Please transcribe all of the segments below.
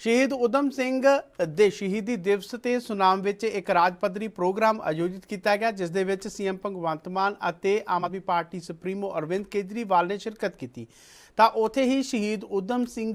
ਸ਼ਹੀਦ ਉਦਮ ਸਿੰਘ ਦੇ ਸ਼ਹੀਦੀ ਦਿਵਸ ਤੇ ਸੁਨਾਮ ਵਿੱਚ ਇੱਕ ਰਾਜ ਪੱਧਰੀ ਪ੍ਰੋਗਰਾਮ ਆਯੋਜਿਤ ਕੀਤਾ ਗਿਆ, ਜਿਸ ਦੇ ਵਿੱਚ ਸੀਐਮ ਭਗਵੰਤ ਮਾਨ ਅਤੇ ਆਮ ਆਦਮੀ ਪਾਰਟੀ ਸੁਪਰੀਮੋ ਅਰਵਿੰਦ ਕੇਜਰੀਵਾਲ ਨੇ ਸ਼ਿਰਕਤ ਕੀਤੀ। ਤਾਂ ਉਥੇ ਹੀ ਸ਼ਹੀਦ ਉਦਮ ਸਿੰਘ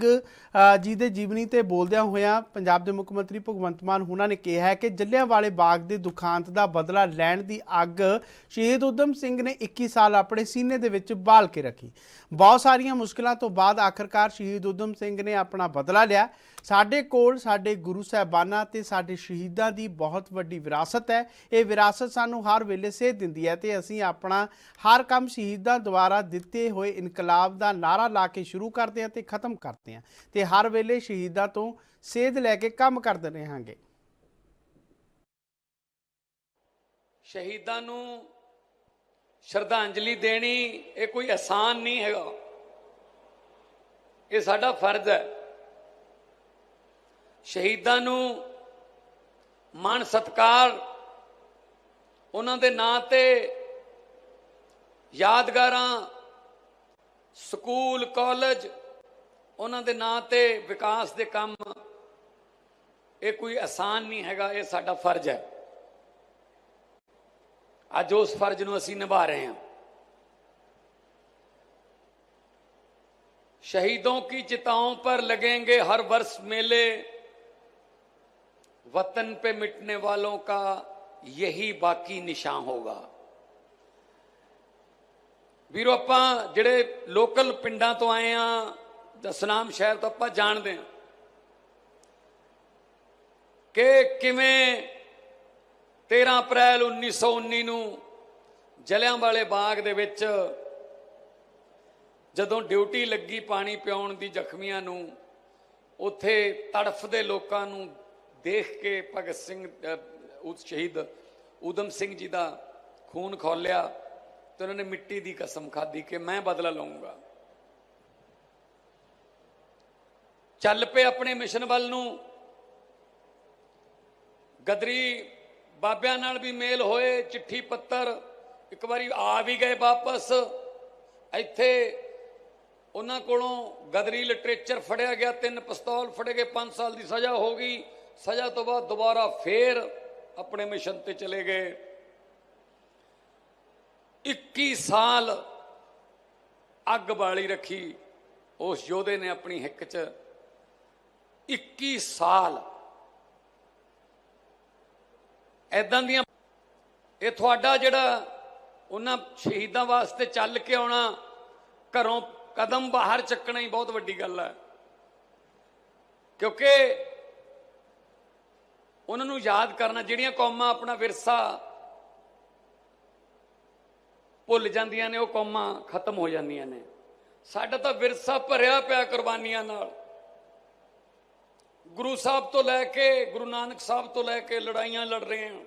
ਜੀ ਦੇ ਜੀਵਨੀ ਤੇ ਬੋਲਦਿਆਂ ਹੋਇਆਂ ਪੰਜਾਬ ਦੇ ਮੁੱਖ ਮੰਤਰੀ ਭਗਵੰਤ ਮਾਨ ਹੁਣਾਂ ਨੇ ਕਿਹਾ ਹੈ ਕਿ ਜੱਲਿਆਂਵਾਲੇ ਬਾਗ ਦੇ ਦੁਖਾਂਤ ਦਾ ਬਦਲਾ ਲੈਣ ਦੀ ਅੱਗ ਸ਼ਹੀਦ ਉਦਮ ਸਿੰਘ ਨੇ 21 ਸਾਲ ਆਪਣੇ ਸੀਨੇ ਦੇ ਵਿੱਚ ਬਾਲ ਕੇ ਰੱਖੀ। ਬਹੁਤ ਸਾਰੀਆਂ ਮੁਸ਼ਕਲਾਂ ਤੋਂ ਬਾਅਦ ਆਖਰਕਾਰ ਸ਼ਹੀਦ ਉਦਮ ਸਿੰਘ ਨੇ ਆਪਣਾ ਬਦਲਾ ਲਿਆ। ਸਾਡੇ ਕੋਲ ਸਾਡੇ ਗੁਰੂ ਸਾਹਿਬਾਨਾਂ ਤੇ ਸਾਡੇ ਸ਼ਹੀਦਾਂ ਦੀ ਬਹੁਤ ਵੱਡੀ ਵਿਰਾਸਤ ਹੈ। ਇਹ ਵਿਰਾਸਤ ਸਾਨੂੰ ਹਰ ਵੇਲੇ ਸੇਧ ਦਿੰਦੀ ਹੈ ਤੇ ਅਸੀਂ ਆਪਣਾ ਹਰ ਕੰਮ ਸ਼ਹੀਦਾਂ ਦੁਆਰਾ ਦਿੱਤੇ ਹੋਏ ਇਨਕਲਾਬ ਦਾ ਨਾਰਾ ਲਾ ਕੇ ਸ਼ੁਰੂ ਕਰਦੇ ਹਾਂ ਤੇ ਖਤਮ ਕਰਦੇ ਹਾਂ ਤੇ ਹਰ ਵੇਲੇ ਸ਼ਹੀਦਾਂ ਤੋਂ ਸੇਧ ਲੈ ਕੇ ਕੰਮ ਕਰਦੇ ਰਹਾਂਗੇ। ਸ਼ਹੀਦਾਂ ਨੂੰ ਸ਼ਰਧਾਂਜਲੀ ਦੇਣੀ ਇਹ ਕੋਈ ਆਸਾਨ ਨਹੀਂ ਹੈਗਾ। ਇਹ ਸਾਡਾ ਫਰਜ਼ ਹੈ। ਸ਼ਹੀਦਾਂ ਨੂੰ ਮਾਣ ਸਤਕਾਰ ਉਹਨਾਂ ਦੇ ਨਾਂ ਤੇ ਯਾਦਗਾਰਾਂ ਸਕੂਲ ਕਾਲਜ ਉਹਨਾਂ ਦੇ ਨਾਂ ਤੇ ਵਿਕਾਸ ਦੇ ਕੰਮ ਇਹ ਕੋਈ ਆਸਾਨ ਨਹੀਂ ਹੈਗਾ ਇਹ ਸਾਡਾ ਫਰਜ਼ ਹੈ ਅੱਜ ਉਸ ਫਰਜ਼ ਨੂੰ ਅਸੀਂ ਨਿਭਾ ਰਹੇ हैं शहीदों की चिताओं पर लगेंगे हर वर्ष मेले वतन पे मिटने वालों का यही बाकी निशान होगा ਵੀਰੋ ਆਪਾਂ ਜਿਹੜੇ ਲੋਕਲ ਪਿੰਡਾਂ ਤੋਂ ਆਏ ਆ ਦਸਨਾਮ ਸ਼ਹਿਰ ਤੋਂ ਆਪਾਂ ਜਾਣਦੇ ਆ ਕਿ ਕਿਵੇਂ 13 ਅਪ੍ਰੈਲ 1919 ਨੂੰ ਜਲਿਆਂਵਾਲੇ ਬਾਗ ਦੇ ਵਿੱਚ ਜਦੋਂ ਡਿਊਟੀ ਲੱਗੀ ਪਾਣੀ ਪਿਆਉਣ ਦੀ ਜ਼ਖਮੀਆਂ ਨੂੰ ਉੱਥੇ ਤੜਫਦੇ ਲੋਕਾਂ ਨੂੰ ਦੇਖ ਕੇ ਭਗਤ ਸਿੰਘ ਉਸ ਸ਼ਹੀਦ ਊਧਮ ਸਿੰਘ ਜੀ ਦਾ ਖੂਨ ਖੋਲਿਆ ਤੇ ਉਹਨਾਂ ਨੇ ਮਿੱਟੀ ਦੀ ਕਸਮ ਖਾਧੀ ਕਿ ਮੈਂ ਬਦਲਾ ਲਵਾਂਗਾ ਚੱਲ ਪਏ ਆਪਣੇ ਮਿਸ਼ਨ ਵੱਲ ਨੂੰ। ਗਦਰੀ ਬਾਬਿਆਂ ਨਾਲ ਵੀ ਮੇਲ ਹੋਏ, ਚਿੱਠੀ ਪੱਤਰ ਇੱਕ ਵਾਰੀ ਆ ਵੀ ਗਏ ਵਾਪਸ। ਇੱਥੇ ਉਹਨਾਂ ਕੋਲੋਂ ਗਦਰੀ ਲਿਟਰੇਚਰ ਫੜਿਆ ਗਿਆ, ਤਿੰਨ ਪਿਸਤੌਲ ਫੜੇ ਗਏ 5 ਸਾਲ ਦੀ ਸਜ਼ਾ ਹੋ ਗਈ। ਸਜ਼ਾ ਤੋਂ ਬਾਅਦ ਦੁਬਾਰਾ ਫੇਰ ਆਪਣੇ ਮਿਸ਼ਨ ਤੇ ਚਲੇ ਗਏ। 21 ਸਾਲ ਅੱਗ ਬਾਲੀ ਰੱਖੀ, ਉਸ ਯੋਧੇ ਨੇ ਆਪਣੀ ਹਿੱਕ 'ਚ। 21 ਸਾਲ ਐਦਾਂ ਦੀਆਂ ਇਹ ਤੁਹਾਡਾ ਜਿਹੜਾ ਉਹਨਾਂ ਸ਼ਹੀਦਾਂ ਵਾਸਤੇ ਚੱਲ ਕੇ ਆਉਣਾ, ਘਰੋਂ ਕਦਮ ਬਾਹਰ ਚੱਕਣਾ ਹੀ ਬਹੁਤ ਵੱਡੀ ਗੱਲ ਹੈ। ਕਿਉਂਕਿ ਉਹਨਾਂ ਨੂੰ ਯਾਦ ਕਰਨਾ, ਜਿਹੜੀਆਂ ਕੌਮਾਂ ਆਪਣਾ ਵਿਰਸਾ ਭੁੱਲ ਜਾਂਦੀਆਂ ਨੇ, ਉਹ ਕੌਮਾਂ ਖਤਮ ਹੋ ਜਾਂਦੀਆਂ ਨੇ। ਸਾਡਾ ਤਾਂ ਵਿਰਸਾ ਭਰਿਆ ਪਿਆ ਕੁਰਬਾਨੀਆਂ ਨਾਲ। ਗੁਰੂ ਸਾਹਿਬ ਤੋਂ ਲੈ ਕੇ, ਗੁਰੂ ਨਾਨਕ ਸਾਹਿਬ ਤੋਂ ਲੈ ਕੇ ਲੜਾਈਆਂ ਲੜ ਰਹੇ ਹਾਂ।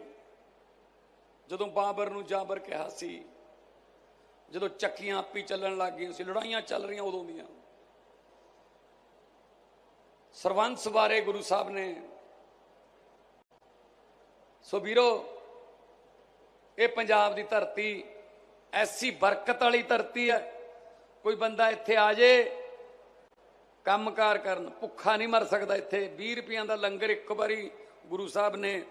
ਜਦੋਂ ਬਾਬਰ ਨੂੰ ਜਾਬਰ ਕਿਹਾ ਸੀ, ਜਦੋਂ ਚੱਕੀਆਂ ਆਪੀ ਚੱਲਣ ਲੱਗ ਗਈਆਂ ਸੀ, ਲੜਾਈਆਂ ਚੱਲ ਰਹੀਆਂ ਉਦੋਂ ਦੀਆਂ। ਸਰਵੰਸ ਬਾਰੇ ਗੁਰੂ ਸਾਹਿਬ ਨੇ ਸੋ ਵੀਰੋ, ਇਹ ਪੰਜਾਬ ਦੀ ਧਰਤੀ ਐਸੀ ਬਰਕਤ ਵਾਲੀ ਧਰਤੀ ਹੈ। ਕੋਈ ਬੰਦਾ ਇੱਥੇ ਆ ਜੇ, ਕੰਮਕਾਰ ਕਰਨ, ਭੁੱਖਾ ਨਹੀਂ ਮਰ ਸਕਦਾ ਇੱਥੇ। 20 ਰੁਪਈਆਂ ਦਾ ਲੰਗਰ ਇੱਕ ਵਾਰੀ ਗੁਰੂ ਸਾਹਿਬ ਨੇ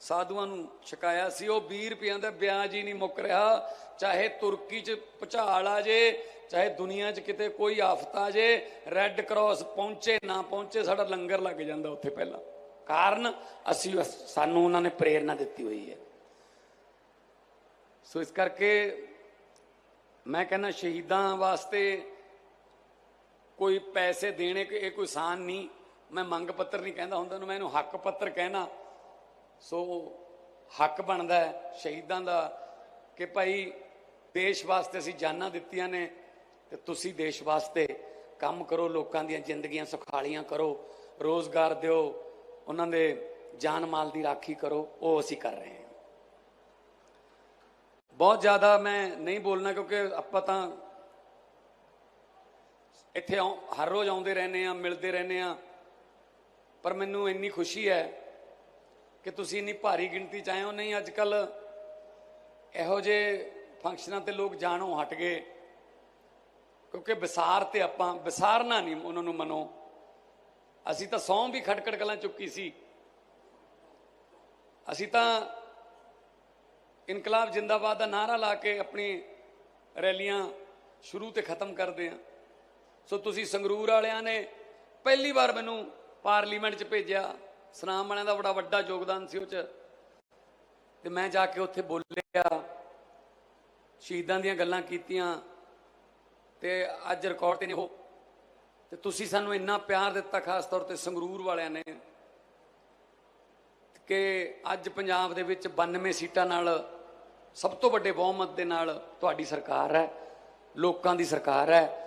ਸਾਧੂਆਂ ਨੂੰ ਛਕਾਇਆ ਸੀ। ਉਹ 20 ਰੁਪਈਆਂ ਦਾ ਵਿਆਜ ਹੀ ਨਹੀਂ ਮੁੱਕ ਰਿਹਾ। ਚਾਹੇ ਤੁਰਕੀ 'ਚ ਭੁਚਾਲ ਆ ਜੇ, ਚਾਹੇ ਦੁਨੀਆ 'ਚ ਕਿਤੇ ਕੋਈ ਆਫਤ ਆ ਜੇ ਰੈੱਡ ਕਰਾਸ ਪਹੁੰਚੇ, ਨਾ ਪਹੁੰਚੇ, ਸਾਡਾ ਲੰਗਰ ਲੱਗ ਜਾਂਦਾ ਉੱਥੇ ਪਹਿਲਾਂ। ਕਾਰਨ ਅਸੀਂ ਸਾਨੂੰ ਉਹਨਾਂ ਨੇ ਪ੍ਰੇਰਣਾ ਦਿੱਤੀ ਹੋਈ ਹੈ। ਸੋ ਇਸ ਕਰਕੇ ਮੈਂ ਕਹਿੰਦਾ ਸ਼ਹੀਦਾਂ ਵਾਸਤੇ ਕੋਈ ਪੈਸੇ ਦੇਣੇ ਕਿ ਇਹ ਕੋਈ ਆਸਾਨ ਨਹੀਂ। ਮੈਂ ਮੰਗ ਪੱਤਰ ਨਹੀਂ ਕਹਿੰਦਾ ਹੁੰਦਾ ਨੂੰ ਮੈਂ ਇਹਨੂੰ ਹੱਕ ਪੱਤਰ ਕਹਿਣਾ। ਸੋ ਹੱਕ ਬਣਦਾ ਸ਼ਹੀਦਾਂ ਦਾ ਕਿ ਭਾਈ ਦੇਸ਼ ਵਾਸਤੇ ਅਸੀਂ ਜਾਨਾਂ ਦਿੱਤੀਆਂ ਨੇ ਤੇ ਤੁਸੀਂ ਦੇਸ਼ ਵਾਸਤੇ ਕੰਮ ਕਰੋ, ਲੋਕਾਂ ਦੀਆਂ ਜ਼ਿੰਦਗੀਆਂ ਸੁਖਾਲੀਆਂ ਕਰੋ, ਰੋਜ਼ਗਾਰ ਦਿਓ। ਉਹਨਾਂ ਦੇ ਜਾਨ ਮਾਲ ਦੀ ਰਾਖੀ ਕਰੋ, ਉਹ ਅਸੀਂ ਕਰ ਰਹੇ ਹਾਂ। ਬਹੁਤ ਜ਼ਿਆਦਾ ਮੈਂ ਨਹੀਂ ਬੋਲਣਾ ਕਿਉਂਕਿ ਆਪਾਂ ਤਾਂ ਇੱਥੇ ਆਉਂ- ਹਰ ਰੋਜ਼ ਆਉਂਦੇ ਰਹਿੰਦੇ ਆ ਮਿਲਦੇ ਰਹਿੰਦੇ ਆ ਪਰ ਮੈਨੂੰ ਇੰਨੀ ਖੁਸ਼ੀ ਹੈ ਕਿ ਤੁਸੀਂ ਇੰਨੀ ਭਾਰੀ ਗਿਣਤੀ ਚ ਆਏ ਹੋ। ਨਹੀਂ ਅੱਜ ਕੱਲ ਇਹੋ ਜਿਹੇ ਫੰਕਸ਼ਨਾਂ ਤੇ ਲੋਕ ਜਾਣੋਂ ਹਟ ਗਏ। ਕਿਉਂਕਿ ਵਿਸਾਰ ਤੇ ਆਪਾਂ ਵਿਸਾਰਨਾ ਨਹੀਂ ਉਹਨਾਂ ਨੂੰ ਮਨੋ। ਅਸੀਂ ਤਾਂ ਸੌਂ ਵੀ ਖਟਕੜ ਕਲਾਂ ਚੁੱਕੀ ਸੀ। ਅਸੀਂ ਤਾਂ ਇਨਕਲਾਬ ਜਿੰਦਾਬਾਦ ਦਾ ਨਾਰਾ ਲਾ ਕੇ ਆਪਣੀ ਰੈਲੀਆਂ ਸ਼ੁਰੂ ਤੇ ਖਤਮ ਕਰਦੇ ਆ ਸੋ ਤੁਸੀਂ ਸੰਗਰੂਰ ਵਾਲਿਆਂ ਨੇ ਪਹਿਲੀ ਵਾਰ ਮੈਨੂੰ ਪਾਰਲੀਮੈਂਟ 'ਚ ਭੇਜਿਆ। ਸਨਾਮ ਵਾਲਿਆਂ ਦਾ ਬੜਾ ਵੱਡਾ ਯੋਗਦਾਨ ਸੀ ਉਹ 'ਚ। ਤੇ ਮੈਂ ਜਾ ਕੇ ਉੱਥੇ ਬੋਲਿਆ, ਸ਼ਹੀਦਾਂ ਦੀਆਂ ਗੱਲਾਂ ਕੀਤੀਆਂ ਤੇ ਅੱਜ ਰਿਕਾਰਡ ਤੇ ਨੇ ਉਹ ਤੇ ਤੁਸੀਂ ਸਾਨੂੰ ਇੰਨਾ ਪਿਆਰ ਦਿੱਤਾ ਖਾਸ ਤੌਰ ਤੇ ਸੰਗਰੂਰ ਵਾਲਿਆਂ ਨੇ ਕਿ ਅੱਜ ਪੰਜਾਬ ਦੇ ਵਿੱਚ 92 ਸੀਟਾਂ ਨਾਲ ਸਭ ਤੋਂ ਵੱਡੇ ਬਹੁਮਤ ਦੇ ਨਾਲ ਤੁਹਾਡੀ ਸਰਕਾਰ ਹੈ, ਲੋਕਾਂ ਦੀ ਸਰਕਾਰ ਹੈ।